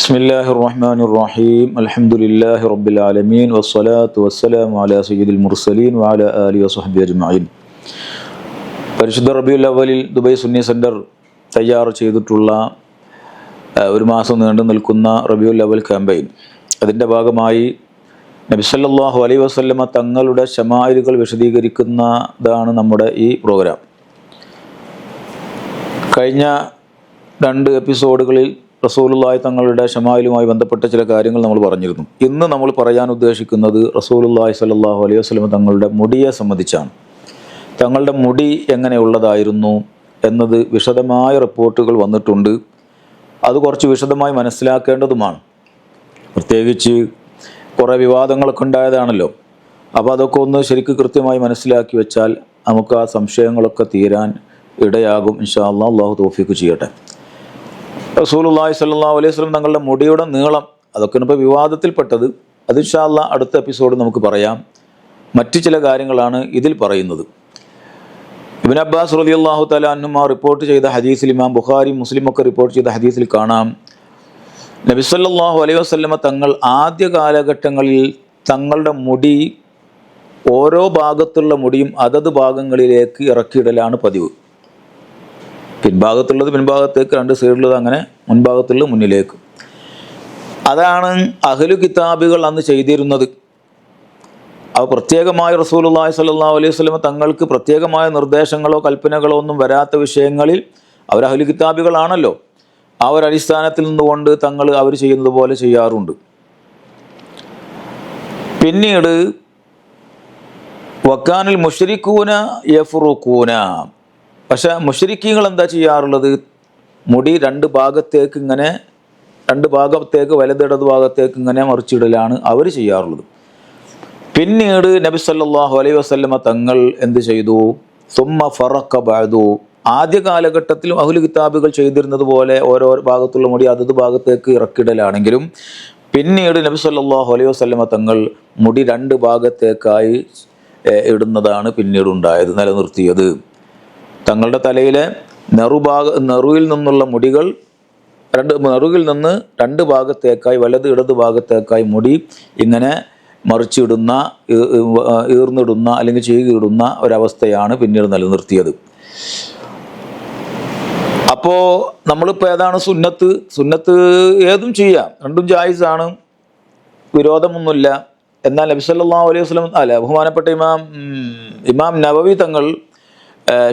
بسم الله الرحمن الرحيم الحمد لله رب العالمين والصلاة والسلام على سيد المرسلين وعلى آله وصحبه أجمعين പരിശുദ്ധ റബിയുൽ അവലിൽ ദുബൈ സുന്നി സെൻറ്റർ തയ്യാർ ചെയ്തിട്ടുള്ള ആ, ഒരു മാസം നീണ്ടു നിൽക്കുന്ന റബിയുൽ അവൽ ക്യാമ്പയിൻ അതിൻ്റെ ഭാഗമായി നബിസല്ലാഹു അലൈ വസല്ലമ തങ്ങളുടെ ശമായിലുകൾ വിശദീകരിക്കുന്നതാണ് നമ്മുടെ ഈ പ്രോഗ്രാം കഴിഞ്ഞ രണ്ട് എപ്പിസോഡുകളിൽ റസൂലുള്ളാഹി തങ്ങളുടെ ഷമായിലുമായി ബന്ധപ്പെട്ട ചില കാര്യങ്ങൾ നമ്മൾ പറഞ്ഞിരുന്നു. ഇന്ന് നമ്മൾ പറയാൻ ഉദ്ദേശിക്കുന്നത് റസൂലുള്ളാഹി സ്വല്ലല്ലാഹു അലൈഹി വസല്ലം തങ്ങളുടെ മുടിയെ സംബന്ധിച്ചാണ്. തങ്ങളുടെ മുടി എങ്ങനെയുള്ളതായിരുന്നു എന്നത് വിശദമായ റിപ്പോർട്ടുകൾ വന്നിട്ടുണ്ട്. അത് കുറച്ച് വിശദമായി മനസ്സിലാക്കേണ്ടതുമാണ്. പ്രത്യേകിച്ച് കുറേ വിവാദങ്ങളൊക്കെ ഉണ്ടായതാണല്ലോ. അപ്പോൾ അതൊക്കെ ഒന്ന് ശരിക്കും കൃത്യമായി മനസ്സിലാക്കി വെച്ചാൽ നമുക്ക് ആ സംശയങ്ങളൊക്കെ തീരാൻ ഇടയാകും. ഇൻഷാ അള്ളാഹ് അള്ളാഹു തോഫിക്ക് ചെയ്യട്ടെ. റസൂലുള്ളാഹി സ്വല്ലല്ലാഹു അലൈഹി വസല്ലം തങ്ങളുടെ മുടിയുടെ നീളം അതൊക്കെയാണ് ഇപ്പോൾ വിവാദത്തിൽപ്പെട്ടത് അത് ഇൻഷാ അല്ലാ അടുത്ത എപ്പിസോഡ് നമുക്ക് പറയാം. മറ്റു ചില കാര്യങ്ങളാണ് ഇതിൽ പറയുന്നത്. ഇബിൻ അബ്ബാസ് റളിയല്ലാഹു തല അന്നുമ റിപ്പോർട്ട് ചെയ്ത ഹദീസിൽ ഇമാം ബുഖാരി മുസ്ലിം ഒക്കെ റിപ്പോർട്ട് ചെയ്ത ഹദീസിൽ കാണാം. നബി സല്ലല്ലാഹു അലൈഹി വസല്ലമ തങ്ങൾ ആദ്യ കാലഘട്ടങ്ങളിൽ തങ്ങളുടെ മുടി ഓരോ ഭാഗത്തുള്ള മുടിയും അതത് ഭാഗങ്ങളിലേക്ക് ഇറക്കിയിടലാണ് പതിവ്. പിൻഭാഗത്തുള്ളത് പിൻഭാഗത്തേക്ക് രണ്ട് സൈഡിലുള്ളത് അങ്ങനെ മുൻഭാഗത്തുള്ളത് മുന്നിലേക്ക്. അതാണ് അഹ്ലു കിതാബുകൾ അന്ന് ചെയ്തിരുന്നത്. അത് പ്രത്യേകമായി റസൂലുള്ളാഹി സ്വല്ലല്ലാഹു അലൈഹി വസല്ലം തങ്ങൾക്ക് പ്രത്യേകമായ നിർദ്ദേശങ്ങളോ കൽപ്പനകളോ ഒന്നും വരാത്ത വിഷയങ്ങളിൽ അവർ അഹ്ലു കിതാബുകളാണല്ലോ. ആ ഒരു അടിസ്ഥാനത്തിൽ നിന്നുകൊണ്ട് തങ്ങൾ അവർ ചെയ്യുന്നത് പോലെ ചെയ്യാറുണ്ട്. പിന്നീട് വക്കാനിൽ മുഷരിക്കൂന യഫ്റുക്കൂന. പക്ഷെ മുഷരിക്കീങ്ങൾ എന്താ ചെയ്യാറുള്ളത്? മുടി രണ്ട് ഭാഗത്തേക്ക് ഇങ്ങനെ രണ്ട് ഭാഗത്തേക്ക് വലതിടത് ഭാഗത്തേക്ക് ഇങ്ങനെ മറിച്ചിടലാണ് അവർ ചെയ്യാറുള്ളത്. പിന്നീട് നബി സല്ലാഹു അലൈ വസല്ലമ തങ്ങൾ എന്ത് ചെയ്തു? സുമ്മ ഫറക്ക ബാദു ആദ്യ കാലഘട്ടത്തിലും അഹുൽ കിതാബുകൾ ചെയ്തിരുന്നത് പോലെ ഓരോ ഭാഗത്തുള്ള മുടി അതത് ഭാഗത്തേക്ക് ഇറക്കിടലാണെങ്കിലും പിന്നീട് നബി സല്ലാഹു അലൈഹി വസ്ലമ തങ്ങൾ മുടി രണ്ട് ഭാഗത്തേക്കായി ഇടുന്നതാണ് പിന്നീട് ഉണ്ടായത് നിലനിർത്തിയത്. തങ്ങളുടെ തലയിലെ നെറുഭാഗ നെറുവിൽ നിന്നുള്ള മുടികൾ രണ്ട് നെറുകിൽ നിന്ന് രണ്ട് ഭാഗത്തേക്കായി വലത് ഇടത് ഭാഗത്തേക്കായി മുടി ഇങ്ങനെ മറിച്ചിടുന്ന ഈർന്നിടുന്ന അല്ലെങ്കിൽ ചെയ്തിടുന്ന ഒരവസ്ഥയാണ് പിന്നീട് നിലനിർത്തിയത്. അപ്പോൾ നമ്മളിപ്പോൾ ഏതാണ് സുന്നത്ത്? സുന്നത്ത് ഏതും ചെയ്യാം. രണ്ടും ജായിസാണ്. വിരോധമൊന്നുമില്ല. എന്നാൽ നബി സല്ലല്ലാഹു അലൈഹി വസല്ലം അല്ല ബഹുമാനപ്പെട്ട ഇമാം ഇമാം നബവി തങ്ങൾ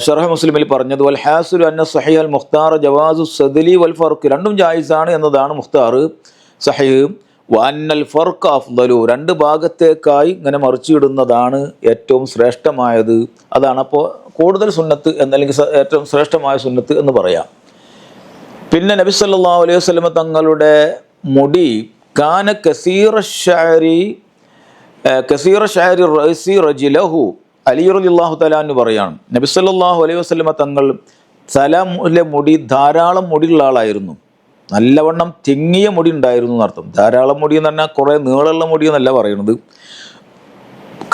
ഷറഹ് മുസ്ലിമിൽ പറഞ്ഞത് വൽ ഹാസുൽ അന്ന സഹി അൽ മുഖ്താർ ജവാസു സദലി വൽ ഫർക്ക് രണ്ടും ജായിസാണ് എന്നതാണ് മുഖ്താർ സഹിഹ്. വന്നൽ ഫർക്ക് അഫ്ദലു രണ്ട് ഭാഗത്തേക്കായി ഇങ്ങനെ മറിച്ചിടുന്നതാണ് ഏറ്റവും ശ്രേഷ്ഠമായത്. അതാണ് അപ്പോൾ കൂടുതൽ സുന്നത്ത് എന്നല്ലെങ്കിൽ ഏറ്റവും ശ്രേഷ്ഠമായ സുന്നത്ത് എന്ന് പറയാം. പിന്നെ നബി സല്ലാ അലൈഹി വസ്ലമ തങ്ങളുടെ മുടി കാന കസീറ ഷാരി കസീറ ഷാരി റസി റജിലഹു അലി തലാന്ന് പറയാണ് നബി സല്ലല്ലാഹു അലൈഹി വസല്ലമ തങ്ങൾ തലയിലെ മുടി ധാരാളം മുടിയുള്ള ആളായിരുന്നു. നല്ലവണ്ണം തിങ്ങിയ മുടി ഉണ്ടായിരുന്നു എന്നർത്ഥം. ധാരാളം മുടി എന്ന് പറഞ്ഞാൽ കുറേ നീളമുള്ള മുടി എന്നല്ല പറയുന്നത്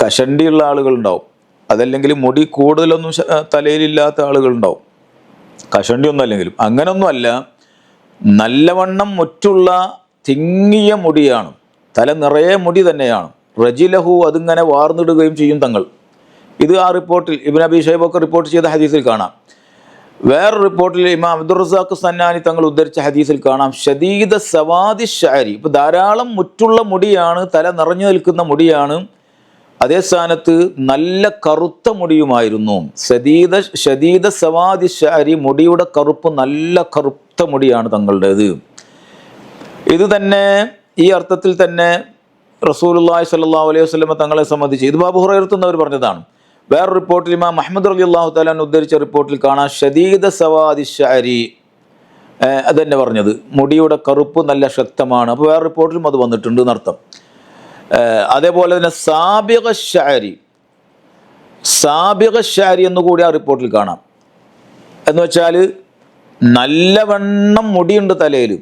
കഷണ്ടിയുള്ള ആളുകളുണ്ടാവും. അതല്ലെങ്കിൽ മുടി കൂടുതലൊന്നും തലയിലില്ലാത്ത ആളുകളുണ്ടാവും. കഷണ്ടി ഒന്നും അല്ലെങ്കിലും. അങ്ങനൊന്നും അല്ല. നല്ലവണ്ണം മുറ്റുള്ള തിങ്ങിയ മുടിയാണ്. തല നിറയെ മുടി തന്നെയാണ്. റജിലഹു അതിങ്ങനെ വാർന്നിടുകയും ചെയ്യും തങ്ങൾ. ഇത് ആ റിപ്പോർട്ടിൽ ഇബിൻ അബി ഷൈബൊക്കെ റിപ്പോർട്ട് ചെയ്ത ഹദീസിൽ കാണാം. വേറെ റിപ്പോർട്ടിൽ ഇമാം അബ്ദുൾ റസാഖ് സന്നാനി തങ്ങൾ ഉദ്ധരിച്ച ഹദീസിൽ കാണാം. ഷദീദ സവാദി ഷാരി ഇപ്പം ധാരാളം മുറ്റുള്ള മുടിയാണ് തല നിറഞ്ഞു നിൽക്കുന്ന മുടിയാണ്. അതേ സ്ഥാനത്ത് നല്ല കറുത്ത മുടിയുമായിരുന്നു. സദീദ ഷദീദ സവാദി ഷാരി മുടിയുടെ കറുപ്പ് നല്ല കറുത്ത മുടിയാണ് തങ്ങളുടേത്. ഇത് തന്നെ ഈ അർത്ഥത്തിൽ തന്നെ റസൂലുള്ളാഹി സല്ലാ അലൈഹി വസ്ലമ തങ്ങളെ സംബന്ധിച്ച് ഇത് ബാബു ഹുറൈറത്ത് അവർ പറഞ്ഞതാണ്. വേറെ റിപ്പോർട്ടിൽ ഇമാം മുഹമ്മദ് അലി അള്ളാഹു താലാൻ ഉദ്ധരിച്ച റിപ്പോർട്ടിൽ കാണാം ഷദീദ സവാദി ഷാരി അത് തന്നെ പറഞ്ഞത്. മുടിയുടെ കറുപ്പ് നല്ല ശക്തമാണ്. അപ്പോൾ വേറെ റിപ്പോർട്ടിലും അത് വന്നിട്ടുണ്ട് എന്നർത്ഥം. അതേപോലെ തന്നെ സാബിക ഷാരി സാബിക ഷാരി എന്ന് കൂടി ആ റിപ്പോർട്ടിൽ കാണാം. എന്ന് വെച്ചാൽ നല്ലവണ്ണം മുടിയുണ്ട് തലയിൽ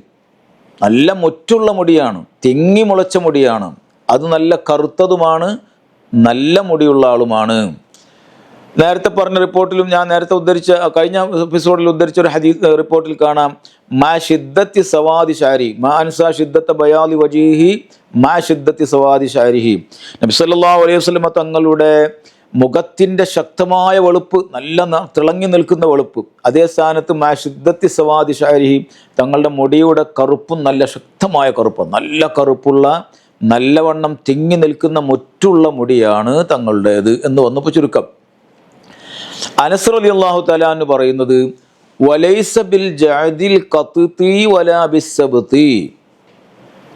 നല്ല മുറ്റുള്ള മുടിയാണ്. തിങ്ങി മുളച്ച മുടിയാണ്. അത് നല്ല കറുത്തതുമാണ് നല്ല മുടിയുള്ള ആളുമാണ്. നേരത്തെ പറഞ്ഞ റിപ്പോർട്ടിലും ഞാൻ നേരത്തെ ഉദ്ധരിച്ച കഴിഞ്ഞ എപ്പിസോഡിൽ ഉദ്ധരിച്ച ഒരു ഹദീസ് റിപ്പോർട്ടിൽ കാണാം. മാ ഷിദ്ദത്തി സവാദി ഷാരി മാ അൻസ ഷിദ്ദത്ത ബയാലി വജീഹി മാ ഷിദ്ദത്തി സവാദി ഷാരിഹി നബി സല്ലല്ലാഹു അലൈഹി വസല്ലമ തങ്ങളുടെ മുഖത്തിന്റെ ശക്തമായ വെളുപ്പ് നല്ല തിളങ്ങി നിൽക്കുന്ന വെളുപ്പ് അതേ സ്ഥാനത്ത് മാ ഷിദ്ദത്തി സവാദി ഷാരിഹി തങ്ങളുടെ മുടിയുടെ കറുപ്പും നല്ല ശക്തമായ കറുപ്പ് നല്ല കറുപ്പുള്ള നല്ലവണ്ണം തിങ്ങി നിൽക്കുന്ന മുറ്റുള്ള മുടിയാണ് തങ്ങളുടേത് എന്ന് വന്നപ്പോൾ ചുരുക്കം. അനസർ അലി അള്ളാഹു തലാന്ന് പറയുന്നത് വലൈസ ബിൽ ജഅദിൽ വലാ ബിസ്സബ്തി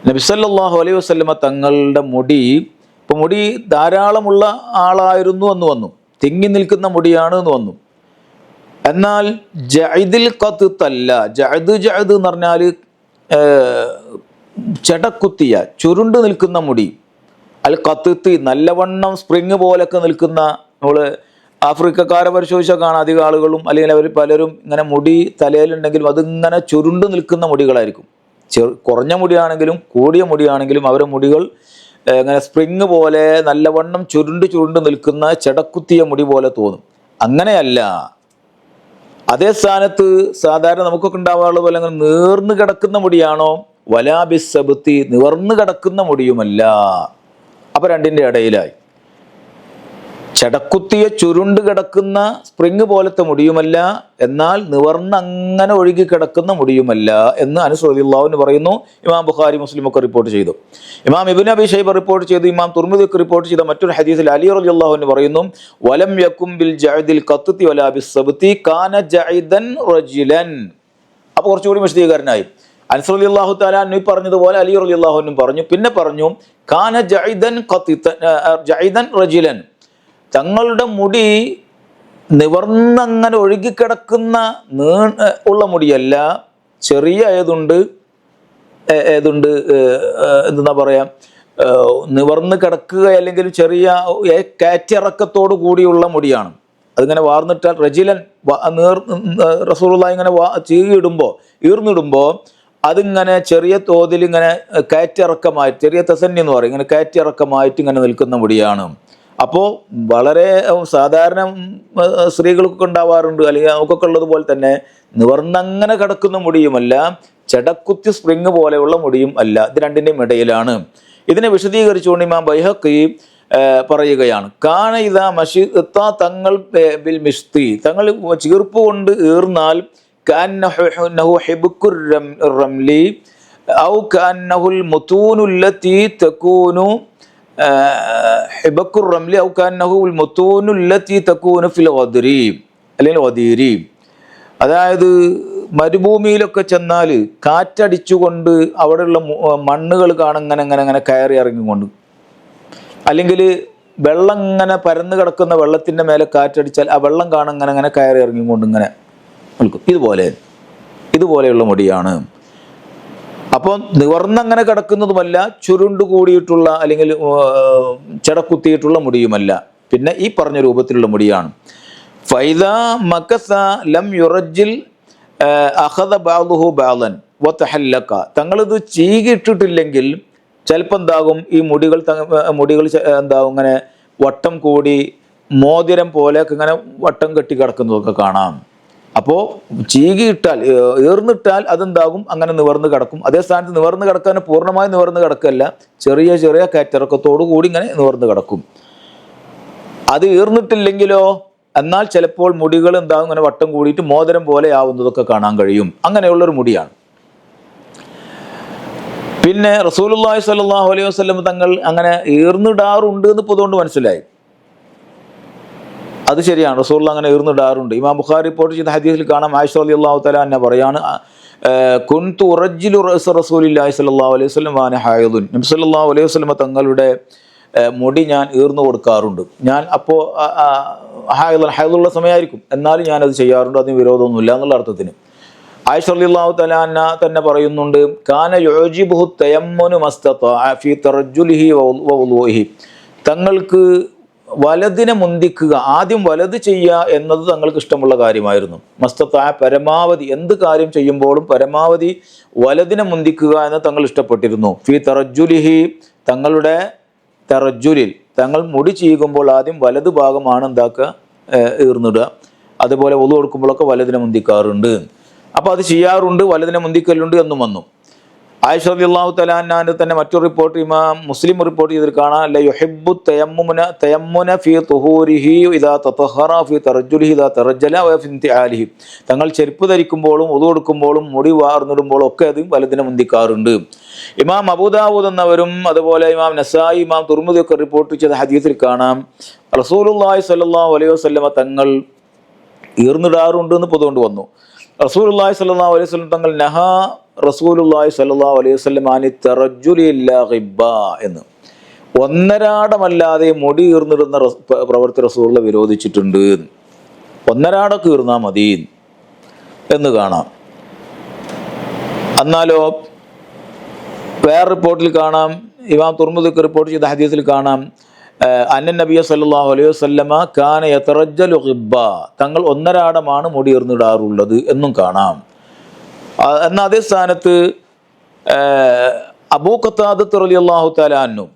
നബി സല്ലല്ലാഹു അലൈഹി വസല്ലമ തങ്ങളുടെ മുടി ഇപ്പൊ മുടി ധാരാളമുള്ള ആളായിരുന്നു എന്ന് വന്നു. തിങ്ങി നിൽക്കുന്ന മുടിയാണ് എന്ന് വന്നു. എന്നാൽ ജഅദിൽ കത്തുത്തല്ല ജഅദ് ജഅദ് എന്ന് പറഞ്ഞാൽ ചെടക്കുത്തിയ ചുരുണ്ട് നിൽക്കുന്ന മുടി. അൽ കത്തുത്തി നല്ലവണ്ണം സ്പ്രിങ് പോലൊക്കെ നിൽക്കുന്ന നമ്മൾ ആഫ്രിക്കക്കാരെ പരിശോധിച്ചാൽ കാണാം. അധികം ആളുകളും അല്ലെങ്കിൽ അവർ പലരും ഇങ്ങനെ മുടി തലയിലുണ്ടെങ്കിലും അതിങ്ങനെ ചുരുണ്ട് നിൽക്കുന്ന മുടികളായിരിക്കും. ചെറു കുറഞ്ഞ മുടിയാണെങ്കിലും കൂടിയ മുടിയാണെങ്കിലും അവരുടെ മുടികൾ ഇങ്ങനെ സ്പ്രിങ് പോലെ നല്ലവണ്ണം ചുരുണ്ട് ചുരുണ്ട് നിൽക്കുന്ന ചെടക്കുത്തിയ മുടി പോലെ തോന്നും. അങ്ങനെയല്ല. അതേ സ്ഥാനത്ത് സാധാരണ നമുക്കൊക്കെ ഉണ്ടാവാറുള്ള പോലെ അങ്ങനെ നീർന്നു കിടക്കുന്ന മുടിയാണോ? വലാബിസബുത്തി നിവർന്നു കിടക്കുന്ന മുടിയുമല്ല. അപ്പൊ രണ്ടിന്റെ ഇടയിലായി. ചടക്കുത്തിയ ചുരുണ്ട് കിടക്കുന്ന സ്പ്രിങ് പോലത്തെ മുടിയുമല്ല എന്നാൽ നിവർന്ന് അങ്ങനെ ഒഴുകി കിടക്കുന്ന മുടിയുമല്ല എന്ന് അനുസരില്ലാവിന് പറയുന്നു. ഇമാം ബുഖാരി മുസ്ലിം ഒക്കെ റിപ്പോർട്ട് ചെയ്തു. ഇമാം ഇബിൻ അബി ഷൈബ് റിപ്പോർട്ട് ചെയ്തു ഇമാം തുർമുദി ഒക്കെ റിപ്പോർട്ട് ചെയ്ത മറ്റൊരു ഹദീസിൽ അലി റലി പറയുന്നു വലം യക്കും ബിൽ ജഅദിൽ കത്തുത്തി വലാ സബുത്തി കാന ജഅദൻ റജിലൻ. അപ്പോൾ കുറച്ചുകൂടി വിശദീകരനായി അൻസർ അള്ളാഹു താലാൻ ഈ പറഞ്ഞതുപോലെ അലി അലി അള്ളാഹുനും പറഞ്ഞു. പിന്നെ പറഞ്ഞു കാന ജൈദൻ ജൈദൻ റജിലൻ. തങ്ങളുടെ മുടി നിവർന്നങ്ങനെ ഒഴുകിക്കിടക്കുന്ന നീ ഉള്ള മുടിയല്ല ചെറിയ ഏതുണ്ട് ഏതുണ്ട് എന്താ പറയാ ഏഹ് നിവർന്ന് കിടക്കുക അല്ലെങ്കിൽ ചെറിയ കാറ്റിറക്കത്തോടു കൂടിയുള്ള മുടിയാണ്. അതിങ്ങനെ വാർന്നിട്ടാൽ റജിലൻ നീർ റസൂള്ള ഇങ്ങനെ വാ ചീകിടുമ്പോൾ ഈർന്നിടുമ്പോൾ അതിങ്ങനെ ചെറിയ തോതിൽ ഇങ്ങനെ കാറ്റിറക്കമായി ചെറിയ തസന്നി എന്ന് പറയും ഇങ്ങനെ കാറ്റിറക്കമായിട്ട് ഇങ്ങനെ നിൽക്കുന്ന മുടിയാണ്. അപ്പോൾ വളരെ സാധാരണ സ്ത്രീകൾക്കൊക്കെ ഉണ്ടാവാറുണ്ട് അല്ലെങ്കിൽ നമുക്കൊക്കെ ഉള്ളതുപോലെ തന്നെ നിവർന്നങ്ങനെ കിടക്കുന്ന മുടിയുമല്ല ചടക്കുത്തി സ്പ്രിങ് പോലെയുള്ള മുടിയും അല്ല ഇത് രണ്ടിന്റെയും ഇടയിലാണ്. ഇതിനെ വിശദീകരിച്ചുകൊണ്ട് ഇമാം ബൈഹക്കി പറയുകയാണ്. കാന ഇതാ മഷി തങ്ങൾ ബെ- ബിൽ മിഷ്തി. തങ്ങൾ ചീർപ്പ് കൊണ്ട് രം- റംലി ഔ കാന്നഹുൽ മുത്തൂനുല്ലത്തി തക്കൂനു ഹിബക്കുർ റംലി ഔ കാന്നഹുൽ മുത്തൂനുല്ലത്തി തക്കൂനു ഫിൽ വദ്രി അല്ലെങ്കിൽ വദീരി അതായത് മരുഭൂമിയിലൊക്കെ ചെന്നാൽ കാറ്റടിച്ചുകൊണ്ട് അവിടെയുള്ള മണ്ണുകൾ കാണങ്ങനെ അങ്ങനെ അങ്ങനെ കയറി ഇറങ്ങിക്കൊണ്ട്. അല്ലെങ്കിൽ വെള്ളം ഇങ്ങനെ പരന്നു കിടക്കുന്ന വെള്ളത്തിന്റെ മേലെ കാറ്റടിച്ചാൽ ആ വെള്ളം കാണങ്ങനെ അങ്ങനെ കയറി ഇറങ്ങിക്കൊണ്ട് ഇങ്ങനെ നിൽക്കും. ഇതുപോലെ ഇതുപോലെയുള്ള മുടിയാണ്. അപ്പോൾ നിവർന്നങ്ങനെ കിടക്കുന്നതുമല്ല ചുരുണ്ടു കൂടിയിട്ടുള്ള അല്ലെങ്കിൽ ചെടക്കുത്തിയിട്ടുള്ള മുടിയുമല്ല. പിന്നെ ഈ പറഞ്ഞ രൂപത്തിലുള്ള മുടിയാണ്. ഫൈദ മക്കസ ലം യുറജിൽ അഹദ ബാദുഹു ബാലൻ വത്തഹല്ലക്ക തങ്ങളിത് ചീകിട്ടിട്ടില്ലെങ്കിൽ ചിലപ്പോൾ എന്താകും ഈ മുടികൾ മുടികൾ എന്താകും? ഇങ്ങനെ വട്ടം കൂടി മോതിരം പോലെയൊക്കെ ഇങ്ങനെ വട്ടം കെട്ടി കിടക്കുന്നതൊക്കെ കാണാം. അപ്പോൾ ചീകിയിട്ടാൽ ഏർ, ഏർന്നിട്ടാൽ അതെന്താകും? അങ്ങനെ നിവർന്ന് കിടക്കും. അതേ സ്ഥാനത്ത് നിവർന്ന് കിടക്കാൻ പൂർണമായി നിവർന്ന് കിടക്കല്ല. ചെറിയ ചെറിയ കയറ്റിറക്കത്തോടു കൂടി ഇങ്ങനെ നിവർന്ന് കിടക്കും. അത് ഈർന്നിട്ടില്ലെങ്കിലോ എന്നാൽ ചിലപ്പോൾ മുടികൾ എന്താകും? ഇങ്ങനെ വട്ടം കൂടിയിട്ട് മോതിരം പോലെ ആവുന്നതൊക്കെ കാണാൻ കഴിയും. അങ്ങനെയുള്ളൊരു മുടിയാണ്. പിന്നെ റസൂലുള്ളാഹി സ്വല്ലല്ലാഹു അലൈഹി വസല്ലം തങ്ങൾ അങ്ങനെ ഈർന്നിടാറുണ്ട് എന്ന് പൊതുകൊണ്ട് മനസ്സിലായി. അത് ശരിയാണ്. റസൂൽ അങ്ങനെ ഈർന്നിടാറുണ്ട് ഇമാം ബുഖാർ റിപ്പോർട്ട് ചെയ്ത ഹദീസിൽ കാണാം ആയിഷ അലി അള്ളാഹു തല എന്നെ പറയാണ് കുൻതു ഉറജിലു റസ റസൂലില്ലാഹി സ്വല്ലല്ലാഹു അലൈഹി വസല്ലം വാന ഹായദുൻ. നബി സല്ലല്ലാഹു അലൈഹി വസല്ലം തങ്ങളുടെ മുടി ഞാൻ ഈർന്നു കൊടുക്കാറുണ്ട്. ഞാൻ അപ്പോൾ ഹായദ് ഹായദുള്ള സമയമായിരിക്കും. എന്നാലും ഞാനത് ചെയ്യാറുണ്ട് അതിന് വിരോധമൊന്നുമില്ല എന്നുള്ള അർത്ഥത്തിന്. ആയിഷ അള്ളാഹു തല എന്ന തന്നെ പറയുന്നുണ്ട് കാന യോജിബുഹു തയമ്മനു മസ്തത ഫീ തറജുലിഹി വ വുളുഇഹി തങ്ങൾക്ക് വലതിനെ മുന്തിക്കുക ആദ്യം വലത് ചെയ്യുക എന്നത് തങ്ങൾക്ക് ഇഷ്ടമുള്ള കാര്യമായിരുന്നു. മസ്തത്തായ പരമാവധി എന്ത് കാര്യം ചെയ്യുമ്പോഴും പരമാവധി വലതിനെ മുന്തിക്കുക എന്ന് തങ്ങൾ ഇഷ്ടപ്പെട്ടിരുന്നു. ഫി തറജുലിഹി തങ്ങളുടെ തറജുലിൽ തങ്ങൾ മുടി ചെയ്യുമ്പോൾ ആദ്യം വലത് ഭാഗമാണ് എന്താക്കുക? ഈർന്നിടുക. അതുപോലെ ഒതു കൊടുക്കുമ്പോഴൊക്കെ വലതിനെ മുന്തിക്കാറുണ്ട്. അപ്പോൾ അത് ചെയ്യാറുണ്ട് വലതിനെ മുന്തിക്കലുണ്ട് എന്നും വന്നു. ആയിഷ തലാന്റെ തന്നെ മറ്റൊരു റിപ്പോർട്ട് ഇമാം മുസ്ലിം റിപ്പോർട്ട് ചെയ്തിട്ട് കാണാം. അല്ല യുഹിബ്ബു തയമ്മുന തയമ്മുന ഫി തുഹൂരിഹി ഇതാ തതഹറ ഫി തറജുലിഹി ഇതാ തറജല ഇന്തിആലിഹി തങ്ങൾ ചെരുപ്പ് ധരിക്കുമ്പോഴും ഉദു കൊടുക്കുമ്പോഴും മുടി വാർന്നിടുമ്പോഴും ഒക്കെ അത് വലതിനെ മുന്തിക്കാറുണ്ട്. ഇമാം അബൂദാവൂദ് എന്നവരും അതുപോലെ ഇമാം നസായി ഇമാം തുർമുദി ഒക്കെ റിപ്പോർട്ട് ചെയ്ത ഹദീസിൽ കാണാം. റസൂലുള്ളാഹി സ്വല്ലല്ലാഹു അലൈഹി വസല്ലമ തങ്ങൾ ഈർന്നിടാറുണ്ട് എന്ന് പൊതുകൊണ്ട് വന്നു. റസൂലുള്ളാഹി സ്വല്ലല്ലാഹു അലൈഹി വസല്ലം തങ്ങൾ നഹ റസൂലുള്ളാഹി സ്വല്ലല്ലാഹു അലൈഹി വസല്ലം അനി തെറജുലിബ എന്ന്. ഒന്നരാടമല്ലാതെ മുടി ഈർന്നിടുന്ന പ്രവർത്തി റസൂലുള്ള വിരോധിച്ചിട്ടുണ്ട് ഒന്നരാടൊക്കെ ഈർന്നാ മതി എന്ന് കാണാം. എന്നാലോ വേറെ റിപ്പോർട്ടിൽ കാണാം ഇമാം തുർമുദക്ക് റിപ്പോർട്ട് ചെയ്ത ഹദീസിൽ കാണാം അന്നൻ നബിയ സല്ലല്ലാഹു അലൈഹി വസല്ലമ കാന യതറജ്ജലു ഖിബ്ബ തങ്ങൾ ഒന്നരാടമാണ് മുടി ഈർന്നിടാറുള്ളത് എന്നും കാണാം. എന്നാൽ അതേ സ്ഥാനത്ത് അബൂ ഖത്താദത്ത് റലി അള്ളാഹു അന്നു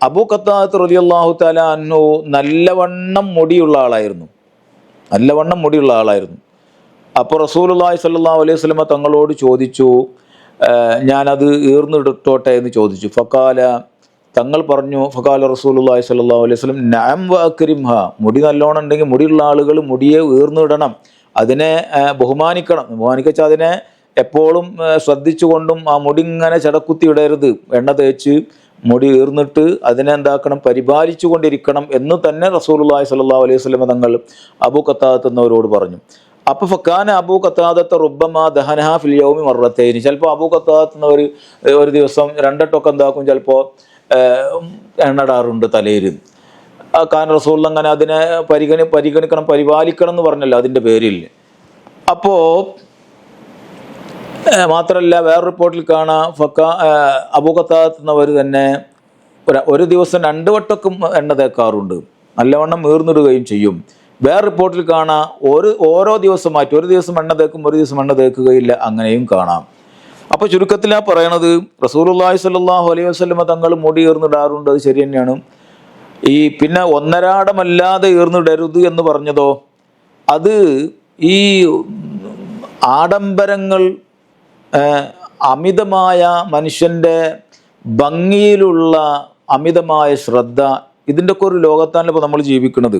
അബൂ ഖത്താദത്ത് റലി അള്ളാഹു അന്നു നല്ലവണ്ണം മുടിയുള്ള ആളായിരുന്നു. നല്ലവണ്ണം മുടിയുള്ള ആളായിരുന്നു. അപ്പോൾ റസൂലുള്ളാഹി സല്ലാഹു അലൈഹി വസ്ലമ തങ്ങളോട് ചോദിച്ചു "ഏഹ്, ഞാനത് ഈർന്നിടത്തോട്ടെ എന്ന് ചോദിച്ചു. ഫക്കാല തങ്ങൾ പറഞ്ഞു ഫക്കാല റസൂലുള്ളാഹി സ്വല്ലല്ലാഹു അലൈഹി വസല്ലം നഅം വ അക്രിംഹ. മുടി നല്ലോണം ഉണ്ടെങ്കിൽ മുടിയുള്ള ആളുകൾ മുടിയെ ഉയർന്നിടണം അതിനെ ബഹുമാനിക്കണം. ബഹുമാനിക്കച്ച അതിനെ എപ്പോഴും ശ്രദ്ധിച്ചുകൊണ്ടും ആ മുടി ഇങ്ങനെ ചടക്കുത്തി ഇടരുത്. എണ്ണ തേച്ച് മുടി ഈർന്നിട്ട് അതിനെ എന്താക്കണം? പരിപാലിച്ചു കൊണ്ടിരിക്കണം എന്ന് തന്നെ റസൂലുള്ളാഹി സ്വല്ലല്ലാഹു അലൈഹി വസല്ലം തങ്ങൾ അബൂ ഖത്താദത്ത് എന്നവരോട് പറഞ്ഞു. അപ്പൊ ഫക്കാന അബൂ കത്താദത്ത് റുബമ ദഹനഹ ഫിൽ യൗമി മറത്തേനി ചിലപ്പോൾ അബൂ ഖത്താദത്ത് എന്നവർ ഒരു ദിവസം രണ്ടെട്ടൊക്കെ എന്താക്കും ചിലപ്പോൾ എണ്ണടാറുണ്ട് തലയിൽ കാരണം റസൂൽ അങ്ങനെ അതിനെ പരിഗണി പരിഗണിക്കണം പരിപാലിക്കണം എന്ന് പറഞ്ഞല്ലോ അതിന്റെ പേരിൽ. അപ്പോൾ മാത്രമല്ല വേറെ റിപ്പോർട്ടിൽ കാണാം ഫക്ക അബൂഖത്താത്തുന്നവർ തന്നെ ഒരു ഒരു ദിവസം രണ്ട് വട്ടക്കും എണ്ണ തേക്കാറുണ്ട്. നല്ലവണ്ണം വീർന്നിടുകയും ചെയ്യും. വേറെ റിപ്പോർട്ടിൽ കാണാം ഒരു ഓരോ ദിവസം മാറ്റി ഒരു ദിവസം എണ്ണ തേക്കും ഒരു ദിവസം എണ്ണ തേക്കുകയില്ല അങ്ങനെയും കാണാം. അപ്പോൾ ആ പറയണത് റസൂലുള്ളാഹി സ്വല്ലല്ലാഹു അലൈഹി വസല്ലമ തങ്ങൾ മുടി ഈർന്നിടാറുണ്ട് അത് ശരി തന്നെയാണ്. ഈ പിന്നെ ഒന്നരാടമല്ലാതെ ഈർന്നിടരുത് എന്ന് പറഞ്ഞതോ? അത് ഈ ആഡംബരങ്ങൾ അമിതമായ മനുഷ്യന്റെ ഭംഗിയിലുള്ള അമിതമായ ശ്രദ്ധ ഇതിന്റെ ഒക്കെ ഒരു ലോകത്താണല്ലോ ഇപ്പോൾ നമ്മൾ ജീവിക്കുന്നത്.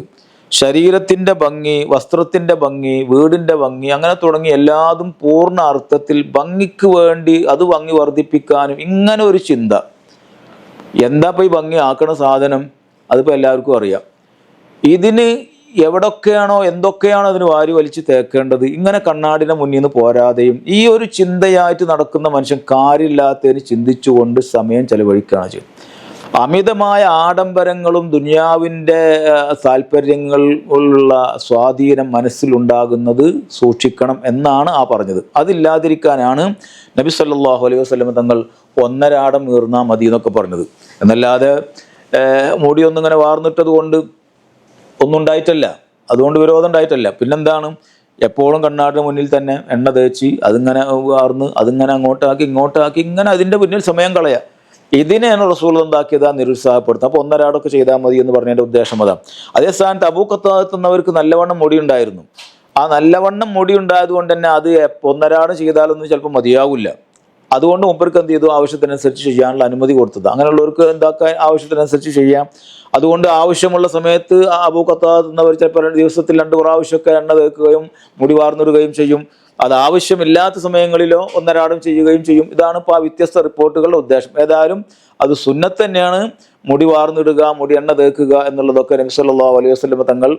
ശരീരത്തിന്റെ ഭംഗി വസ്ത്രത്തിന്റെ ഭംഗി വീടിന്റെ ഭംഗി അങ്ങനെ തുടങ്ങി എല്ലാതും പൂർണ അർത്ഥത്തിൽ ഭംഗിക്ക് വേണ്ടി അത് ഭംഗി വർദ്ധിപ്പിക്കാനും ഇങ്ങനെ ഒരു ചിന്ത. എന്താ ഇപ്പോൾ ഈ ഭംഗി ആക്കണ സാധനം? അതിപ്പോൾ എല്ലാവർക്കും അറിയാം. ഇതിന് എവിടൊക്കെയാണോ എന്തൊക്കെയാണോ അതിന് വാരി വലിച്ച് തേക്കേണ്ടത്? ഇങ്ങനെ കണ്ണാടിനെ മുന്നിൽ നിന്ന് പോരാതെയും ഈ ഒരു ചിന്തയായിട്ട് നടക്കുന്ന മനുഷ്യൻ കാര്യമില്ലാത്തതിന് ചിന്തിച്ചുകൊണ്ട് സമയം ചെലവഴിക്കുകയാണ് ചെയ്യുന്നത്. അമിതമായ ആഡംബരങ്ങളും ദുനിയാവിന്റെ താല്പര്യങ്ങളുള്ള സ്വാധീനം മനസ്സിലുണ്ടാകുന്നത് സൂക്ഷിക്കണം എന്നാണ് ആ പറഞ്ഞത്. അതില്ലാതിരിക്കാനാണ് നബി സല്ലാഹു അലൈഹി വസല്ലം തങ്ങൾ ഒന്നരാടം ഈർന്നാ മതി എന്നൊക്കെ പറഞ്ഞത്. എന്നല്ലാതെ മുടിയൊന്നിങ്ങനെ വാർന്നിട്ടത് കൊണ്ട് ഒന്നും ഉണ്ടായിട്ടല്ല. അതുകൊണ്ട് വിരോധം ഉണ്ടായിട്ടല്ല. പിന്നെന്താണ്? എപ്പോഴും കണ്ണാടിന് മുന്നിൽ തന്നെ എണ്ണ തേച്ച് അതിങ്ങനെ വാർന്ന് അതിങ്ങനെ അങ്ങോട്ടാക്കി ഇങ്ങോട്ടാക്കി ഇങ്ങനെ അതിന്റെ മുന്നിൽ സമയം കളയുക ഇതിനെയാണ് റസൂൽ എന്താക്കിയത്? നിരുത്സാഹപ്പെടുത്തുന്നത് അപ്പോൾ ഒന്നരാടൊക്കെ ചെയ്താൽ മതി എന്ന് പറഞ്ഞതിന്റെ ഉദ്ദേശം അതാ. അതേ സ്ഥാനത്ത് അബൂക്കത്താത്തുന്നവർക്ക് നല്ലവണ്ണം മുടി ഉണ്ടായിരുന്നു ആ നല്ലവണ്ണം മുടി ഉണ്ടായത് കൊണ്ട് തന്നെ അത് ഒന്നരാട് ചെയ്താലൊന്നും ചിലപ്പോൾ മതിയാവില്ല. അതുകൊണ്ട് മുമ്പർക്ക് എന്ത് ചെയ്തു? ആവശ്യത്തിനനുസരിച്ച് ചെയ്യാനുള്ള അനുമതി കൊടുത്തത്. അങ്ങനെയുള്ളവർക്ക് എന്താക്കാൻ ആവശ്യത്തിനനുസരിച്ച് ചെയ്യാം. അതുകൊണ്ട് ആവശ്യമുള്ള സമയത്ത് അബൂക്കത്താകുന്നവർ ചിലപ്പോൾ രണ്ട് ദിവസത്തിൽ രണ്ട് പ്രാവശ്യമൊക്കെ എണ്ണ തേക്കുകയും മുടി വാർന്നിടുകയും ചെയ്യും. അത് ആവശ്യമില്ലാത്ത സമയങ്ങളിലോ ഒന്നരാടും ചെയ്യുകയും ചെയ്യും. ഇതാണ് ഇപ്പോൾ ആ വ്യത്യസ്ത റിപ്പോർട്ടുകളുടെ ഉദ്ദേശം. ഏതായാലും അത് സുന്നത്ത് തന്നെയാണ്. മുടി വാർന്നിടുക മുടി എണ്ണ തേക്കുക എന്നുള്ളതൊക്കെ നബി സല്ലല്ലാഹു അലൈഹി വസ്ലമ തങ്ങൾ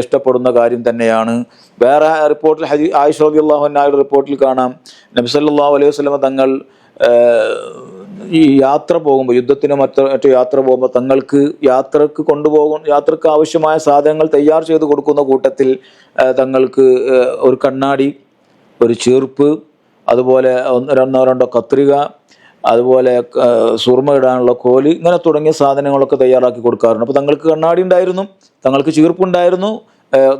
ഇഷ്ടപ്പെടുന്ന കാര്യം തന്നെയാണ്. വേറെ റിപ്പോർട്ടിൽ ഹജി ആയിഷ് അൻഹയുടെ റിപ്പോർട്ടിൽ കാണാം. നബി സല്ലല്ലാഹു അലൈഹി വസ്ലമ തങ്ങൾ ഈ യാത്ര പോകുമ്പോൾ യുദ്ധത്തിന് മറ്റു യാത്ര പോകുമ്പോൾ തങ്ങൾക്ക് യാത്രയ്ക്ക് കൊണ്ടുപോകും യാത്രയ്ക്ക് ആവശ്യമായ സാധനങ്ങൾ തയ്യാർ ചെയ്ത് കൊടുക്കുന്ന കൂട്ടത്തിൽ തങ്ങൾക്ക് ഒരു കണ്ണാടി ഒരു ചീർപ്പ് അതുപോലെ രണ്ടോ രണ്ടോ കത്രിക അതുപോലെ സുർമ ഇടാനുള്ള കോൽ ഇങ്ങനെ തുടങ്ങിയ സാധനങ്ങളൊക്കെ തയ്യാറാക്കി കൊടുക്കാറുണ്ട്. അപ്പോൾ തങ്ങൾക്ക് കണ്ണാടി ഉണ്ടായിരുന്നു തങ്ങൾക്ക് ചീർപ്പുണ്ടായിരുന്നു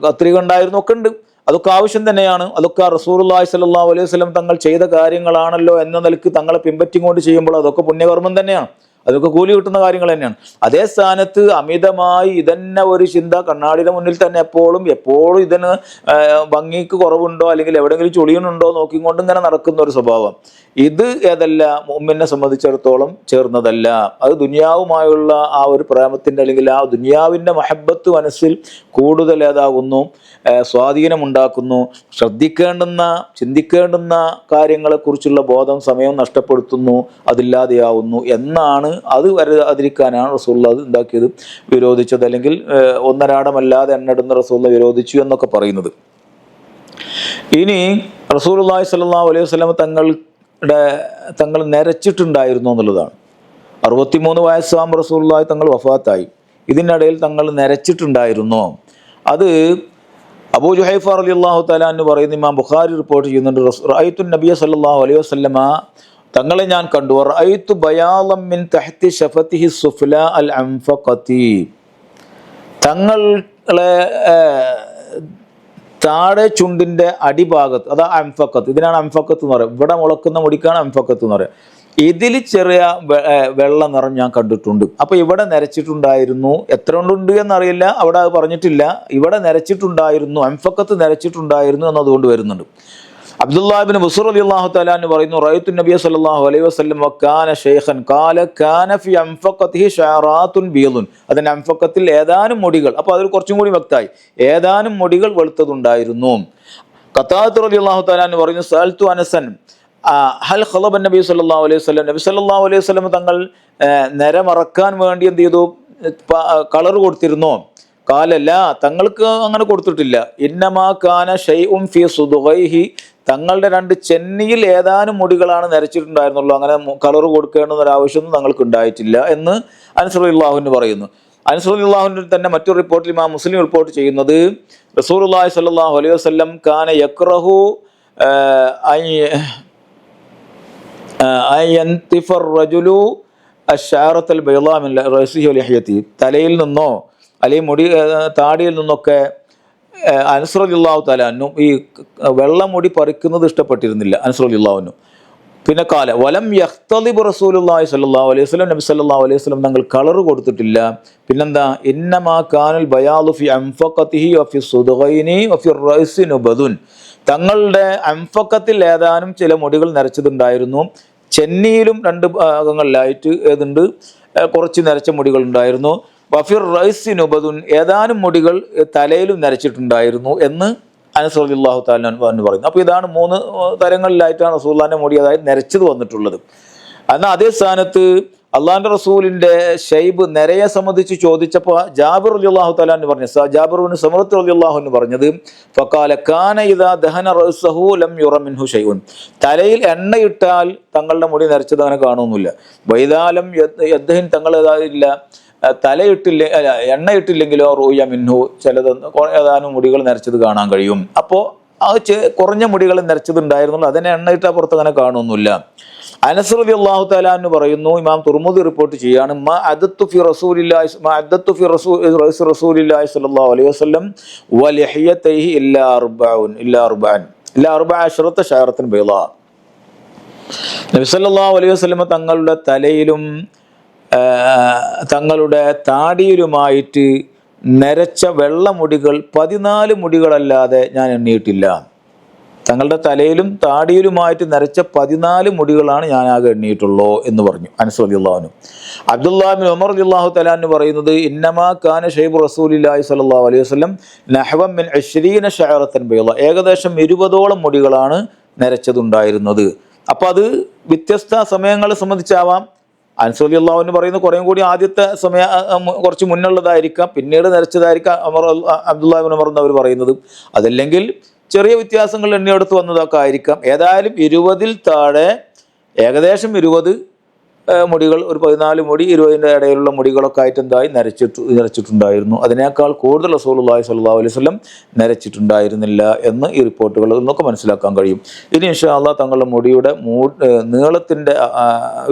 കത്രിക ഉണ്ടായിരുന്നു ഒക്കെ ഉണ്ട്. അതൊക്കെ ആവശ്യം തന്നെയാണ്. അതൊക്കെ റസൂലുള്ളാഹി സ്വല്ലല്ലാഹു അലൈഹി വസല്ലം തങ്ങൾ ചെയ്ത കാര്യങ്ങളാണല്ലോ എന്ന നിലയ്ക്ക് തങ്ങളെ പിൻപറ്റിക്കൊണ്ട് ചെയ്യുമ്പോൾ അതൊക്കെ പുണ്യകർമ്മം തന്നെയാണ്. അതൊക്കെ കൂലി കിട്ടുന്ന കാര്യങ്ങൾ തന്നെയാണ്. അതേ സ്ഥാനത്ത് അമിതമായി ഇതന്നെ ഒരു ചിന്ത കണ്ണാടിയുടെ മുന്നിൽ തന്നെ എപ്പോഴും എപ്പോഴും ഇതിന് ഭംഗിക്ക് കുറവുണ്ടോ അല്ലെങ്കിൽ എവിടെയെങ്കിലും ചൊളിയുന്നുണ്ടോ നോക്കിക്കൊണ്ട് ഇങ്ങനെ നടക്കുന്ന ഒരു സ്വഭാവം. ഇത് ഏതല്ല മുമ്മിനെ സംബന്ധിച്ചിടത്തോളം ചേർന്നതല്ല. അത് ദുനിയാവുമായുള്ള ആ ഒരു പ്രേമത്തിന്റെ അല്ലെങ്കിൽ ആ ദുനിയാവിന്റെ മഹബത്ത് മനസ്സിൽ കൂടുതൽ ഏതാകുന്നു. സ്വാധീനമുണ്ടാക്കുന്നു. ശ്രദ്ധിക്കേണ്ടുന്ന ചിന്തിക്കേണ്ടുന്ന കാര്യങ്ങളെക്കുറിച്ചുള്ള ബോധം സമയം നഷ്ടപ്പെടുത്തുന്നു അതില്ലാതെയാവുന്നു എന്നാണ് അത് വരാതിരിക്കാനാണ് റസൂള്ള അത് ഉണ്ടാക്കിയത് വിരോധിച്ചത് അല്ലെങ്കിൽ ഒന്നരാടമല്ലാതെ എണ്ണിടുന്ന റസൂള്ള വിരോധിച്ചു എന്നൊക്കെ പറയുന്നത്. ഇനി റസൂലുള്ളാഹി സ്വല്ലാ അലൈഹി വസ്ലം തങ്ങളുടെ തങ്ങൾ നിരച്ചിട്ടുണ്ടായിരുന്നു എന്നുള്ളതാണ്. അറുപത്തിമൂന്ന് വയസ്സാകുമ്പോൾ റസൂലുള്ളാഹി തങ്ങൾ വഫാത്തായി. ഇതിനിടയിൽ തങ്ങൾ നിരച്ചിട്ടുണ്ടായിരുന്നു. അത് അബൂ ജുഹൈഫ അള്ളാഹു തല എന്ന് പറയുന്ന ഇമാം ബുഖാരി റിപ്പോർട്ട് ചെയ്യുന്നുണ്ട് റഅയ്തു നബിയ സല്ലല്ലാഹു അലൈഹി വസല്ലമ തങ്ങളെ ഞാൻ കണ്ടു. റഅയ്തു ബയാളം മിൻ തഹ്തി ഷഫത്തിഹി സുഫ്ല അൽ അംഫഖത്തി തങ്ങളെ താഴെ ചുണ്ടിന്റെ അടിഭാഗത്ത് അതാ അംഫക്കത്ത് ഇതിനാണ് അംഫക്കത്ത് എന്ന് പറയുക. ഇവിടെ മുളക്കുന്ന മുടിക്കാണ് അംഫക്കത്ത് എന്ന് പറയുക. ഇതിൽ ചെറിയ വെള്ളം നിറം ഞാൻ കണ്ടിട്ടുണ്ട്. അപ്പൊ ഇവിടെ നിരച്ചിട്ടുണ്ടായിരുന്നു. എത്ര കൊണ്ടുണ്ട് എന്നറിയില്ല. അവിടെ അത് പറഞ്ഞിട്ടില്ല. ഇവിടെ നിരച്ചിട്ടുണ്ടായിരുന്നു. അംഫക്കത്ത് നിരച്ചിട്ടുണ്ടായിരുന്നു എന്നതുകൊണ്ട് വരുന്നുണ്ട്. അബ്ദുല്ലാബിൻ ബുസർ അലി അള്ളാഹു തലാന്ന് പറയുന്നു റൈത്തു നബി സല്ലല്ലാഹു അലൈഹി വസ്ലം കാല കാന ഫി അതിന്റെ അംഫക്കത്തിൽ ഏതാനും മുടികൾ അപ്പോൾ അതിൽ കുറച്ചും കൂടി വ്യക്തമായി ഏതാനും മുടികൾ വെളുത്തതുണ്ടായിരുന്നു. കത്താത്ത് അലി അള്ളാഹു തലാന്ന് പറയുന്നു സൽത്തു അനസൻ ഹൽ ഖലബൻ നബി സല്ലല്ലാഹു അലൈഹി സ്വലം നബി സല്ലല്ലാഹു അലൈഹി സ്വലം തങ്ങൾ നിരമറക്കാൻ മറക്കാൻ വേണ്ടി എന്ത് ചെയ്തു? കളർ കൊടുത്തിരുന്നോ. കാലല്ല തങ്ങൾക്ക് അങ്ങനെ കൊടുത്തിട്ടില്ല. ഇന്നമാ കാന ഷൈഉം ഫി സുദുഹി തങ്ങളുടെ രണ്ട് ചെന്നിയിൽ ഏതാനും മുടികളാണ് നരച്ചിട്ടുണ്ടായിരുന്നുള്ളൂ. അങ്ങനെ കളർ കൊടുക്കേണ്ടുന്ന ഒരു ആവശ്യമൊന്നും തങ്ങൾക്ക് ഉണ്ടായിട്ടില്ല എന്ന് അൻസറുല്ലാഹുവിന് പറയുന്നു. അൻസറുല്ലാഹുവിന്റെ തന്നെ മറ്റൊരു റിപ്പോർട്ടിൽ ആ മുസ്ലിം റിപ്പോർട്ട് ചെയ്യുന്നത് റസൂർ അള്ളാഹി സല്ലാഹു അലൈഹി വസ്ലം കാന യക്രഹു തലയിൽ നിന്നോ അല്ലെങ്കിൽ മുടി താടിയിൽ നിന്നൊക്കെ അൻസറുല്ലാഹു തലാനും ഈ വെള്ള മുടി പറിക്കുന്നത് ഇഷ്ടപ്പെട്ടിരുന്നില്ല അൻസറുല്ലാഹുനും പിന്നെ കാല വലം യഖ്തലിബ് റസൂലുള്ളാഹി സ്വല്ലല്ലാഹു അലൈഹി വസല്ലം നബി സല്ലല്ലാഹു അലൈഹി വസല്ലം തങ്ങൾ കളർ കൊടുത്തിട്ടില്ല. പിന്നെന്താ? ഇന്നമാ കാനൽ ബയാലു ഫി അംഫഖതിഹി വ വഫി സുദഗൈനി ഫി റൈസി നുബദുൻ. തങ്ങളുടെ അംഫക്കത്തിൽ ഏതാനും ചില മുടികൾ നരച്ചതുണ്ടായിരുന്നു. ചെന്നൈയിലും രണ്ട് ഭാഗങ്ങളിലായിട്ട് ഏതുണ്ട്? കുറച്ച് നരച്ച മുടികൾ ഉണ്ടായിരുന്നു വഫിർ റൈസിനുപതുൻ ഏതാനും മുടികൾ തലയിലും നരച്ചിട്ടുണ്ടായിരുന്നു എന്ന് അനസറുല്ലാഹു താലാൻ പറയുന്നു അപ്പോൾ ഇതാണ് മൂന്ന് തരങ്ങളിലായിട്ടാണ് റസൂല്ലാന്റെ മുടി അതായത് നരച്ചത് വന്നിട്ടുള്ളത്. എന്നാൽ അതേ സ്ഥാനത്ത് അള്ളാഹിന്റെ റസൂലിന്റെ ഷൈബ് നിരയെ സംബന്ധിച്ച് ചോദിച്ചപ്പോൾ ജാബിർ അലി അള്ളാഹു തലാൻ പറഞ്ഞു സ- ജാബിറുവിന് സമൃത്ത് അലി എന്ന് പറഞ്ഞത് കാന ദഹന ലം ഷൈഉൻ. തലയിൽ എണ്ണയിട്ടാൽ തങ്ങളുടെ മുടി നരച്ചത് അങ്ങനെ കാണുന്നില്ല വൈതാലം യദ്ദഹിൻ തങ്ങൾ ഇല്ല തലയിട്ടില്ല അല്ല എണ്ണയിട്ടില്ലെങ്കിലോ റൂയ മിൻഹു ചിലത് ഏതാനും മുടികൾ നരച്ചത് കാണാൻ കഴിയും. അപ്പോൾ ആ കുറഞ്ഞ മുടികൾ നിറച്ചതുണ്ടായിരുന്നുള്ളൂ അതിനെ എണ്ണയിട്ടാ പുറത്ത് അങ്ങനെ കാണുന്നില്ല അനസ്രലി അള്ളാഹു താലാന്ന് പറയുന്നു ഇമാം തുർമുദി റിപ്പോർട്ട് ചെയ്യാണ് മാ ഫി റസൂലില്ലാഹി ഫി റസൂലില്ലാഹി അലൈഹി വസല്ലം അർബഅൻ. ബൈളാ. നബി സല്ലല്ലാഹു അലൈഹി തങ്ങളുടെ തലയിലും തങ്ങളുടെ താടിയിലുമായിട്ട് നരച്ച വെള്ളമുടികൾ പതിനാല് മുടികളല്ലാതെ ഞാൻ എണ്ണിയിട്ടില്ല. തങ്ങളുടെ തലയിലും താടിയിലുമായിട്ട് നരച്ച പതിനാല് മുടികളാണ് ഞാൻ ആകെ എണ്ണിയിട്ടുള്ളൂ എന്ന് പറഞ്ഞു. അനസ് അലിള്ളാഹുനും അബ്ദുല്ലാഹിൻ ഉമർ അലിള്ളാഹു തലാന്ന് പറയുന്നത് ഇന്നമാ കാന ഷെയ്ബ് റസൂലില്ലാഹി സ്വല്ലല്ലാഹു അലൈഹി വസ്ലം നഹവം മിൻ അശ്രീന ഷഅറത്തൻ ബൈള. ഏകദേശം ഇരുപതോളം മുടികളാണ് നരച്ചതുണ്ടായിരുന്നത്. അപ്പോൾ അത് വ്യത്യസ്ത സമയങ്ങളെ സംബന്ധിച്ചാവാം അൻസലി അള്ളാഹുവിന് പറയുന്നത് കുറേയും കൂടി ആദ്യത്തെ സമയ കുറച്ച് മുന്നുള്ളതായിരിക്കാം. പിന്നീട് നിരച്ചതായിരിക്കാം അമർ അബ്ദുല്ലാഹിബിൻ അമർ എന്ന് അവർ പറയുന്നത്. അതല്ലെങ്കിൽ ചെറിയ വ്യത്യാസങ്ങൾ എണ്ണിയെടുത്ത് വന്നതൊക്കെ ആയിരിക്കാം. ഏതായാലും ഇരുപതിൽ താഴെ ഏകദേശം ഇരുപത് മുടികൾ ഒരു പതിനാല് മുടി ഇരുപതിന്റെ ഇടയിലുള്ള മുടികളൊക്കെ ആയിട്ട് എന്തായി? നരച്ചിട്ട് നരച്ചിട്ടുണ്ടായിരുന്നു. അതിനേക്കാൾ കൂടുതൽ റസൂലുള്ളാഹി സ്വല്ലല്ലാഹു അലൈഹി വസല്ലം നരച്ചിട്ടുണ്ടായിരുന്നില്ല എന്ന് ഈ റിപ്പോർട്ടുകളിൽ നിന്നൊക്കെ മനസ്സിലാക്കാൻ കഴിയും. ഇനി ഇൻഷാ അള്ളാഹ് തങ്ങളുടെ മുടിയുടെ മൂ നീളത്തിന്റെ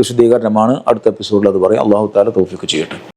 വിശദീകരണമാണ് അടുത്ത എപ്പിസോഡിൽ അത് പറയും. അള്ളാഹു താല തോഫിക്ക് ചെയ്യട്ടെ.